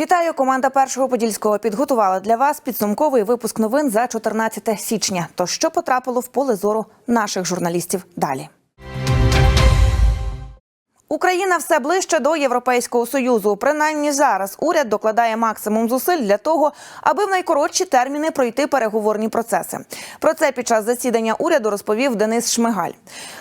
Вітаю! Команда першого подільського підготувала для вас підсумковий випуск новин за 14 січня. То що потрапило в поле зору наших журналістів далі. Україна все ближче до Європейського союзу. Принаймні зараз уряд докладає максимум зусиль для того, аби в найкоротші терміни пройти переговорні процеси. Про це під час засідання уряду розповів Денис Шмигаль.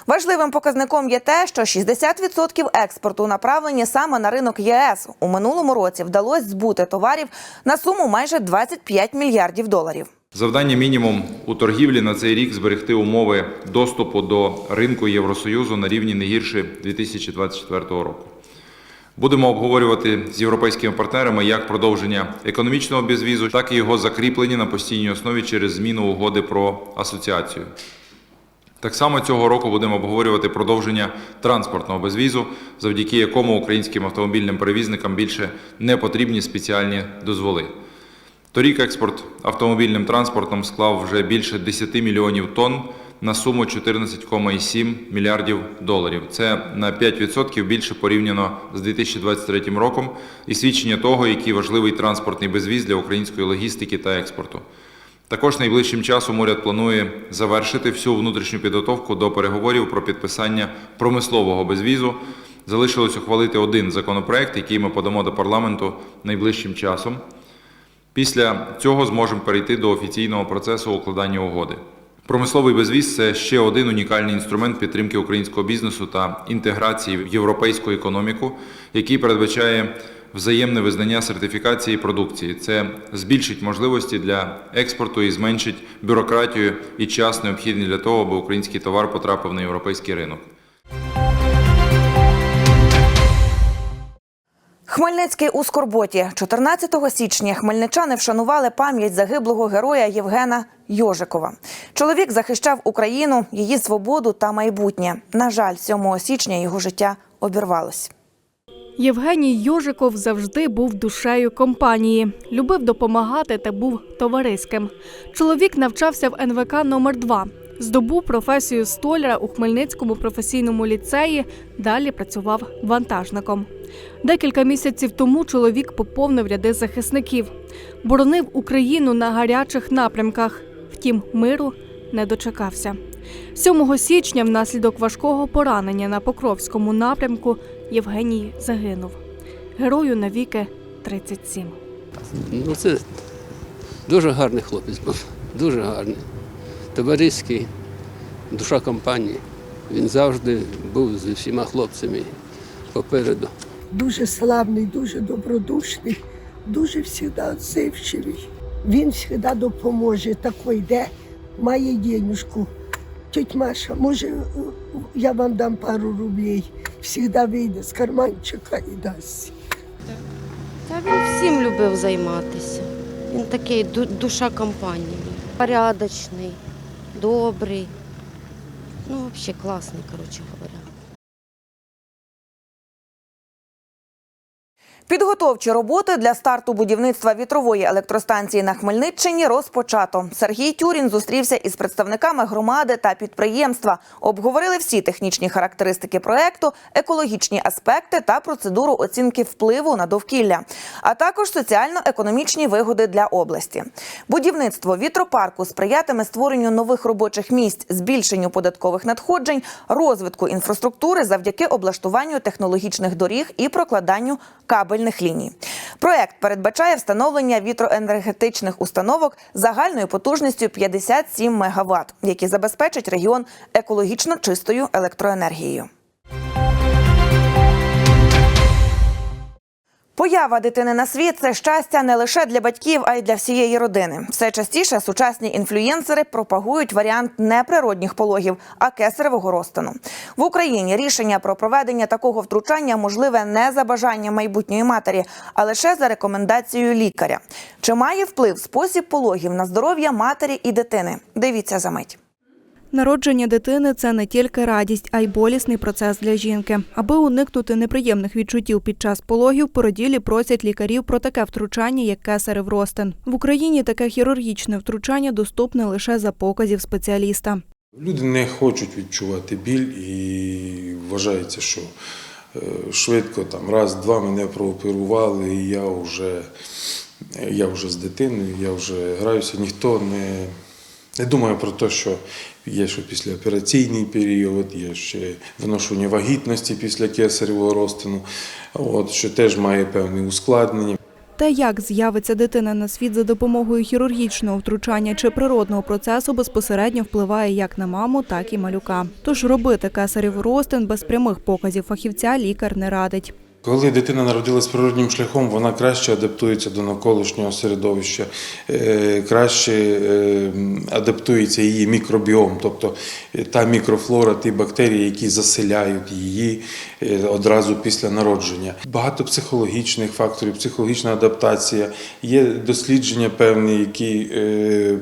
Важливим показником є те, що 60% експорту направлені саме на ринок ЄС. У минулому році вдалося збути товарів на суму майже 25 мільярдів доларів. Завдання мінімум у торгівлі на цей рік зберегти умови доступу до ринку Євросоюзу на рівні не гірше 2024 року. Будемо обговорювати з європейськими партнерами як продовження економічного безвізу, так і його закріплення на постійній основі через зміну угоди про асоціацію. Так само цього року будемо обговорювати продовження транспортного безвізу, завдяки якому українським автомобільним перевізникам більше не потрібні спеціальні дозволи. Торік експорт автомобільним транспортом склав вже більше 10 мільйонів тонн на суму 14,7 мільярдів доларів. Це на 5% більше порівняно з 2023 роком і свідчення того, який важливий транспортний безвіз для української логістики та експорту. Також найближчим часом уряд планує завершити всю внутрішню підготовку до переговорів про підписання промислового безвізу. Залишилось ухвалити один законопроект, який ми подамо до парламенту найближчим часом. Після цього зможемо перейти до офіційного процесу укладання угоди. Промисловий безвіз це ще один унікальний інструмент підтримки українського бізнесу та інтеграції в європейську економіку, який передбачає взаємне визнання сертифікації продукції. Це збільшить можливості для експорту і зменшить бюрократію і час необхідний для того, аби український товар потрапив на європейський ринок. Хмельницький у Скорботі 14 січня хмельничани вшанували пам'ять загиблого героя Євгена Йожикова. Чоловік захищав Україну, її свободу та майбутнє. На жаль, 7 січня його життя обірвалось. Євгеній Йожиков завжди був душею компанії, любив допомагати та був товариським. Чоловік навчався в НВК номер 2 здобув професію столяра у Хмельницькому професійному ліцеї. Далі працював вантажником. Декілька місяців тому чоловік поповнив ряди захисників, боронив Україну на гарячих напрямках. Втім, миру не дочекався. 7 січня, внаслідок важкого поранення на Покровському напрямку, Євгеній загинув. Герою навіки 37. Ну, це дуже гарний хлопець був, дуже гарний. Товариський, душа компанії. Він завжди був з всіма хлопцями попереду. дуже славний, дуже добродушний, дуже завжди відзивчивий. Він завжди допоможе, такий йде, має денежку. Тетя Маша, може, я вам дам пару рублей. Завжди вийде з карманчика і дасть. Та він всім любив займатися. Він такий душа компанії. Порядочний, добрий. Ну, взагалі класний, коротше говоря. Підготовчі роботи для старту будівництва вітрової електростанції на Хмельниччині розпочато. Сергій Тюрін зустрівся із представниками громади та підприємства. Обговорили всі технічні характеристики проекту, екологічні аспекти та процедуру оцінки впливу на довкілля, а також соціально-економічні вигоди для області. Будівництво вітропарку сприятиме створенню нових робочих місць, збільшенню податкових надходжень, розвитку інфраструктури завдяки облаштуванню технологічних доріг і прокладанню кабельних ліній. Проект передбачає встановлення вітроенергетичних установок загальною потужністю 57 МВт, які забезпечать регіон екологічно чистою електроенергією. Поява дитини на світ це щастя не лише для батьків, а й для всієї родини. Все частіше сучасні інфлюєнсери пропагують варіант не природних пологів, а кесаревого розтину. В Україні рішення про проведення такого втручання можливе не за бажанням майбутньої матері, а лише за рекомендацією лікаря. Чи має вплив спосіб пологів на здоров'я матері і дитини? Дивіться за мить. Народження дитини це не тільки радість, а й болісний процес для жінки. Аби уникнути неприємних відчуттів під час пологів, породілі просять лікарів про таке втручання, як кесарев ростин. В Україні таке хірургічне втручання доступне лише за показів спеціаліста. Люди не хочуть відчувати біль і вважається, що е, швидко, там раз-два мене прооперували, і я вже, я вже з дитиною, я вже граюся. Ніхто не, не думає про те, що є ще післяопераційний період, є ще виношення вагітності після кесаревого розтину, от, що теж має певні ускладнення. Те, як з'явиться дитина на світ за допомогою хірургічного втручання чи природного процесу, безпосередньо впливає як на маму, так і малюка. Тож робити кесарів розтин без прямих показів фахівця лікар не радить. Коли дитина народилась природнім шляхом, вона краще адаптується до навколишнього середовища, е, краще е, адаптується її мікробіом, тобто е, та мікрофлора, ті бактерії, які заселяють її одразу після народження. Багато психологічних факторів, психологічна адаптація. Є дослідження певні, які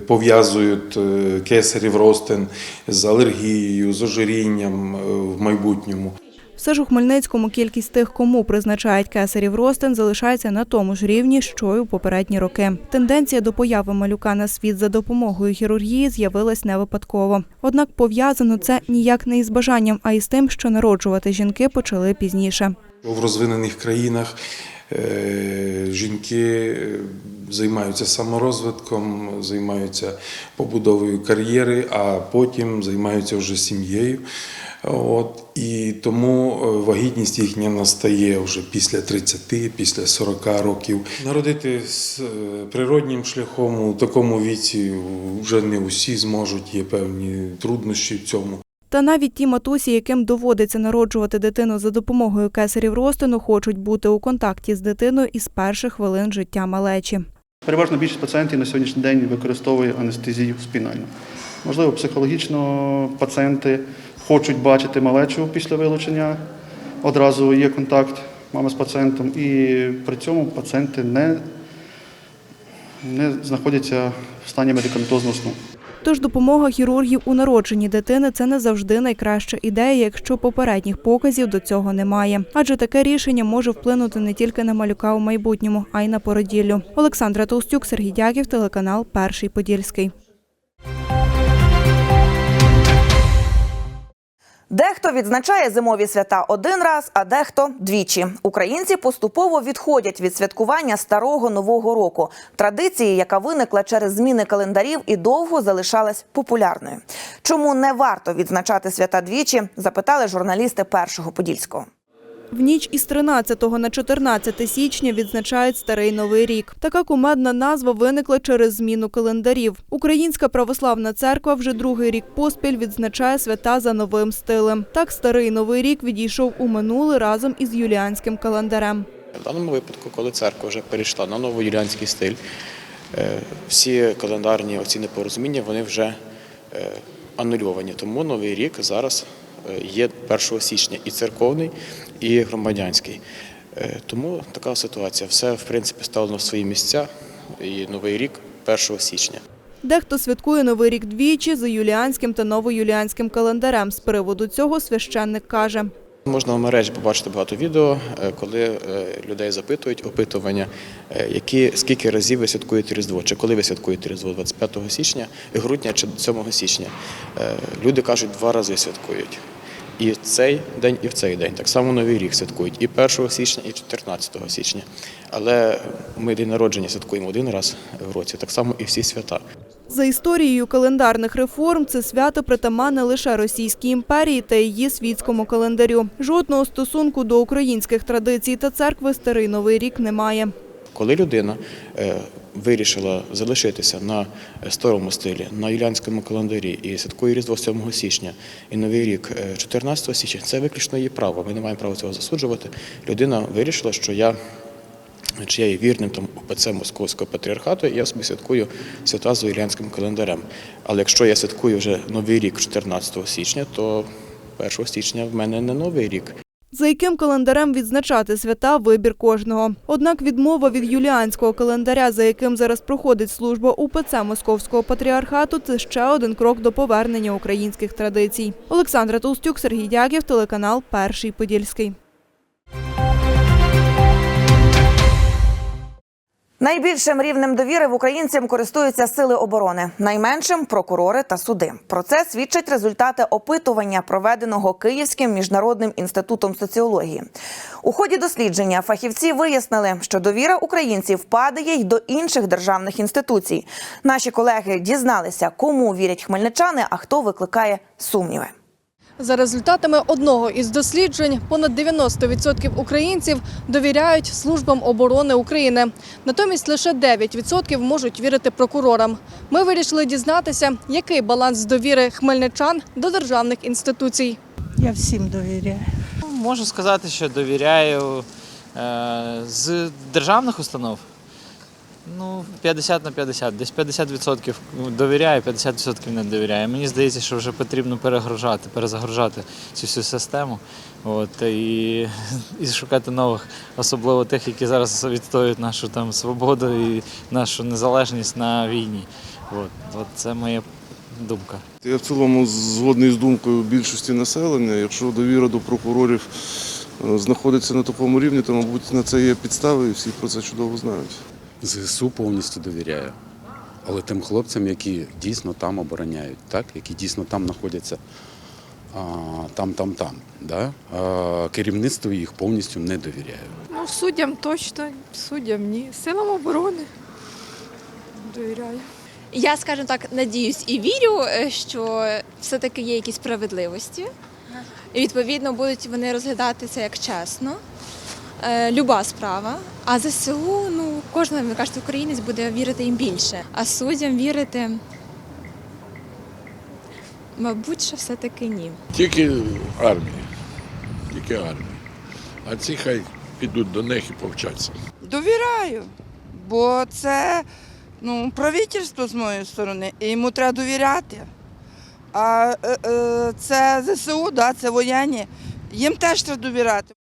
пов'язують кесарів ростин з алергією, з ожирінням в майбутньому. Все ж у Хмельницькому кількість тих, кому призначають кесарів розтин, залишається на тому ж рівні, що й у попередні роки. Тенденція до появи малюка на світ за допомогою хірургії з'явилась не випадково. Однак пов'язано це ніяк не із бажанням, а із тим, що народжувати жінки почали пізніше. В розвинених країнах е, жінки е, займаються саморозвитком, займаються побудовою кар'єри, а потім займаються вже сім'єю. От, і тому е, вагітність їхня настає вже після 30, після 40 років. Народити з е, природнім шляхом у такому віці вже не усі зможуть, є певні труднощі в цьому. Та навіть ті матусі, яким доводиться народжувати дитину за допомогою кесарів розтину, хочуть бути у контакті з дитиною із перших хвилин життя малечі. Переважно більшість пацієнтів на сьогоднішній день використовує анестезію спінальну. Можливо, психологічно пацієнти хочуть бачити малечу після вилучення. Одразу є контакт мами з пацієнтом, і при цьому пацієнти не, не знаходяться в стані медикаментозного сну. Тож допомога хірургів у народженні дитини це не завжди найкраща ідея, якщо попередніх показів до цього немає. Адже таке рішення може вплинути не тільки на малюка у майбутньому, а й на породіллю. Олександра Толстюк, Сергій Дяків, телеканал Перший Подільський. Дехто відзначає зимові свята один раз, а дехто двічі. Українці поступово відходять від святкування старого нового року. Традиції, яка виникла через зміни календарів і довго залишалась популярною. Чому не варто відзначати свята двічі? Запитали журналісти першого подільського. В ніч із 13 на 14 січня відзначають Старий Новий рік. Така кумедна назва виникла через зміну календарів. Українська православна церква вже другий рік поспіль відзначає свята за новим стилем. Так Старий Новий рік відійшов у минуле разом із юліанським календарем. В даному випадку, коли церква вже перейшла на новоюліанський стиль, е, всі календарні оці непорозуміння вони вже е, анульовані. Тому новий рік зараз е, є 1 січня і церковний, і громадянський. Е, Тому така ситуація. Все в принципі стало на свої місця. І новий рік 1 січня. Дехто святкує Новий рік двічі за юліанським та новоюліанським календарем. З приводу цього священник каже. Можна в мережі побачити багато відео, е, коли е, людей запитують опитування, які скільки разів ви святкуєте Різдво, чи коли ви святкуєте Різдво 25 січня, грудня чи 7 січня. Люди кажуть, два рази святкують. І в цей день, і в цей день. Так само Новий рік святкують і 1 січня, і 14 січня. Але ми день народження святкуємо один раз в році, так само і всі свята. За історією календарних реформ це свято притаманне лише Російській імперії та її світському календарю. Жодного стосунку до українських традицій та церкви Старий Новий рік немає. Коли людина е, вирішила залишитися на старому стилі, на юліанському календарі і святкує Різдво 7 січня і Новий рік е, 14 січня, це виключно її право. Ми не маємо права цього засуджувати. Людина вирішила, що я. Чи я є вірним там УПЦ Московського патріархату, і я собі святкую свята за юліанським календарем. Але якщо я святкую вже Новий рік 14 січня, то 1 січня в мене не Новий рік. За яким календарем відзначати свята – вибір кожного. Однак відмова від юліанського календаря, за яким зараз проходить служба УПЦ Московського патріархату, це ще один крок до повернення українських традицій. Олександра Толстюк, Сергій Дяків, телеканал Перший Подільський. Найбільшим рівнем довіри в українцям користуються сили оборони, найменшим прокурори та суди. Про це свідчать результати опитування, проведеного Київським міжнародним інститутом соціології. У ході дослідження фахівці вияснили, що довіра українців падає й до інших державних інституцій. Наші колеги дізналися, кому вірять хмельничани, а хто викликає сумніви. За результатами одного із досліджень, понад 90% українців довіряють службам оборони України. Натомість лише 9% можуть вірити прокурорам. Ми вирішили дізнатися, який баланс довіри хмельничан до державних інституцій. Я всім довіряю. Можу сказати, що довіряю е, з державних установ. Ну, 50 на 50, десь 50% довіряю, 50% не довіряю. Мені здається, що вже потрібно перегружати, перезагружати цю всю систему. От, і, і шукати нових, особливо тих, які зараз відстоюють нашу там свободу і нашу незалежність на війні. От, от це моя думка. Я в цілому згодний з думкою більшості населення. Якщо довіра до прокурорів е, знаходиться на такому рівні, то, мабуть, на це є підстави, і всі про це чудово знають. ЗСУ повністю довіряю. Але тим хлопцям, які дійсно там обороняють, так? які дійсно там знаходяться, там, там, там. Да? А, керівництву їх повністю не довіряю. Ну, суддям точно, суддям ні. Силам оборони довіряю. Я, скажімо так, надіюсь і вірю, е, що все-таки є якісь справедливості. І відповідно будуть вони розглядати це як чесно. Е, Люба справа. А ЗСУ, ну, кожен, ви кажете, українець буде вірити їм більше. А суддям вірити, мабуть, що все-таки ні. Тільки армія. Тільки армія. А ці хай підуть до них і повчаться. Довіряю, бо це ну, правительство з моєї сторони, і йому треба довіряти. А е, е, це ЗСУ, да, це воєнні, їм теж треба довіряти.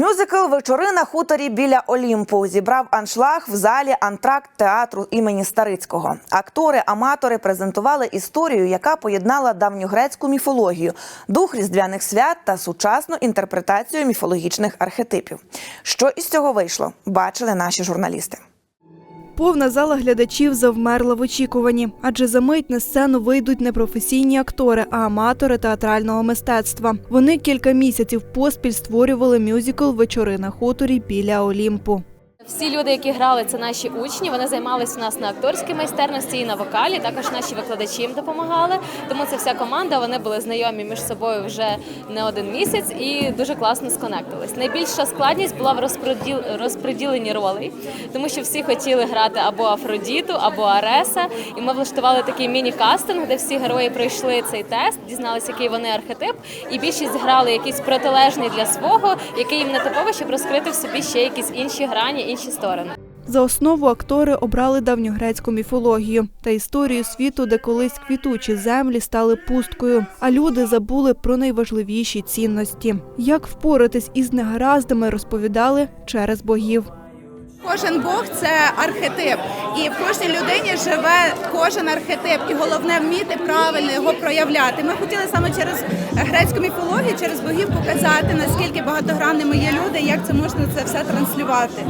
Мюзикл Вечори на хуторі біля Олімпу зібрав аншлаг в залі антракт театру імені Старицького. Актори, аматори презентували історію, яка поєднала давньогрецьку міфологію, дух різдвяних свят та сучасну інтерпретацію міфологічних архетипів. Що із цього вийшло, бачили наші журналісти. Повна зала глядачів завмерла в очікуванні, адже за мить на сцену вийдуть не професійні актори, а аматори театрального мистецтва. Вони кілька місяців поспіль створювали мюзикл Вечори на хуторі біля Олімпу. Всі люди, які грали, це наші учні. Вони займалися у нас на акторській майстерності і на вокалі. Також наші викладачі їм допомагали. Тому це вся команда. Вони були знайомі між собою вже не один місяць і дуже класно сконектились. Найбільша складність була в розподіл розподіленні ролей, тому що всі хотіли грати або Афродіту, або Ареса. І ми влаштували такий міні-кастинг, де всі герої пройшли цей тест, дізналися, який вони архетип, і більшість грали якийсь протилежний для свого, який їм не типовий, щоб розкрити в собі ще якісь інші грані, інші сторони. За основу актори обрали давньогрецьку міфологію та історію світу, де колись квітучі землі стали пусткою, а люди забули про найважливіші цінності. Як впоратись із негараздами, розповідали через богів. Кожен Бог це архетип, і в кожній людині живе кожен архетип, і головне вміти правильно його проявляти. Ми хотіли саме через грецьку міфологію, через богів показати наскільки багатогранними є люди, як це можна це все транслювати.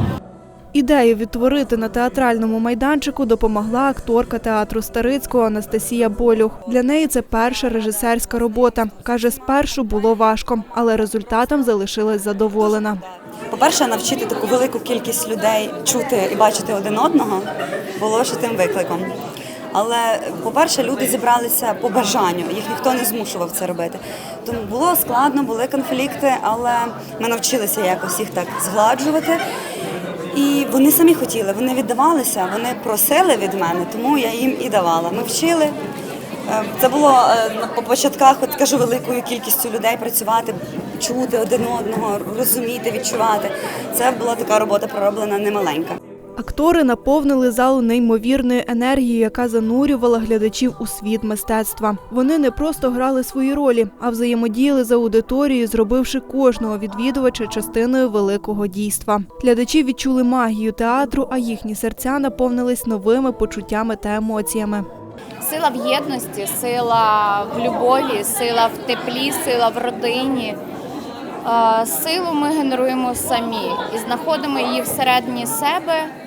Ідею відтворити на театральному майданчику допомогла акторка театру Старицького Анастасія Болюх. Для неї це перша режисерська робота. Каже, спершу було важко, але результатом залишилась задоволена. По-перше, навчити таку велику кількість людей чути і бачити один одного було ще тим викликом. Але, по-перше, люди зібралися по бажанню, їх ніхто не змушував це робити. Тому було складно, були конфлікти, але ми навчилися якось їх так згладжувати. І вони самі хотіли, вони віддавалися, вони просили від мене, тому я їм і давала. Ми вчили. Е, Це було е, по початках, от кажу, великою кількістю людей працювати, чути один одного, розуміти, відчувати. Це була така робота пророблена немаленька. Актори наповнили залу неймовірною енергією, яка занурювала глядачів у світ мистецтва. Вони не просто грали свої ролі, а взаємодіяли з аудиторією, зробивши кожного відвідувача частиною великого дійства. Глядачі відчули магію театру, а їхні серця наповнились новими почуттями та емоціями. Сила в єдності, сила в любові, сила в теплі, сила в родині. Е, Силу ми генеруємо самі і знаходимо її всередині себе.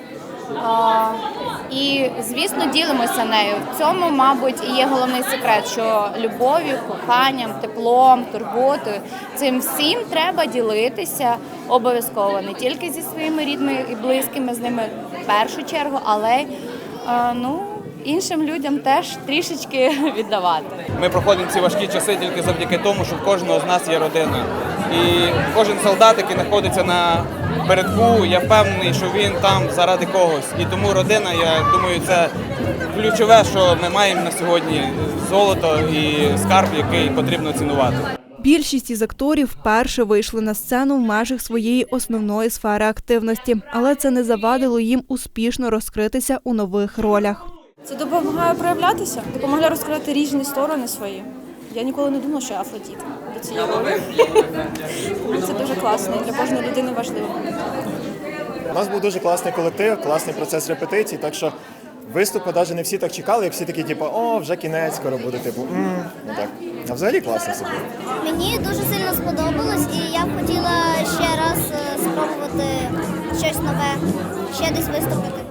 І, звісно, ділимося нею. В цьому, мабуть, і є головний секрет, що любов'ю, коханням, теплом, турботою цим всім треба ділитися обов'язково не тільки зі своїми рідними і близькими з ними в першу чергу, але е, ну, іншим людям теж трішечки віддавати. Ми проходимо ці важкі часи тільки завдяки тому, що в кожного з нас є родина. І кожен солдат, який знаходиться на передку, я впевнений, що він там заради когось. І тому родина, я думаю, це ключове, що ми маємо на сьогодні золото і скарб, який потрібно цінувати. Більшість із акторів вперше вийшли на сцену в межах своєї основної сфери активності, але це не завадило їм успішно розкритися у нових ролях. Це допомагає проявлятися, допомагає розкривати різні сторони свої. Я ніколи не думала, що я Афродіт до цієї ролі. Це дуже класно і для кожної людини важливо. У нас був дуже класний колектив, класний процес репетицій, так що виступи навіть не всі так чекали, як всі такі, типу, о, вже кінець, скоро буде, типу, м ну так. А взагалі класно собі. Мені дуже сильно сподобалось, і я б хотіла ще раз е, спробувати щось нове, ще десь виступити.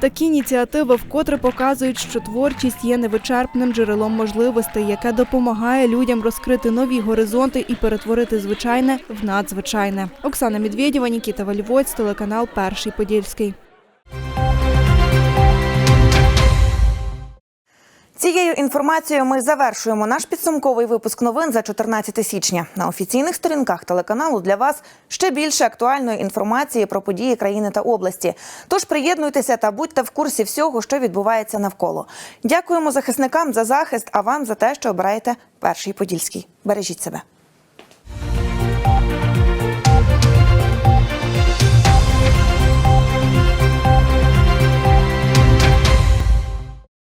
Такі ініціативи вкотре показують, що творчість є невичерпним джерелом можливостей, яке допомагає людям розкрити нові горизонти і перетворити звичайне в надзвичайне. Оксана Медведєва, Нікіта Вальвоць, телеканал Перший Подільський. Цією інформацією ми завершуємо наш підсумковий випуск новин за 14 січня. На офіційних сторінках телеканалу для вас ще більше актуальної інформації про події країни та області. Тож приєднуйтеся та будьте в курсі всього, що відбувається навколо. Дякуємо захисникам за захист, а вам за те, що обираєте перший подільський. Бережіть себе.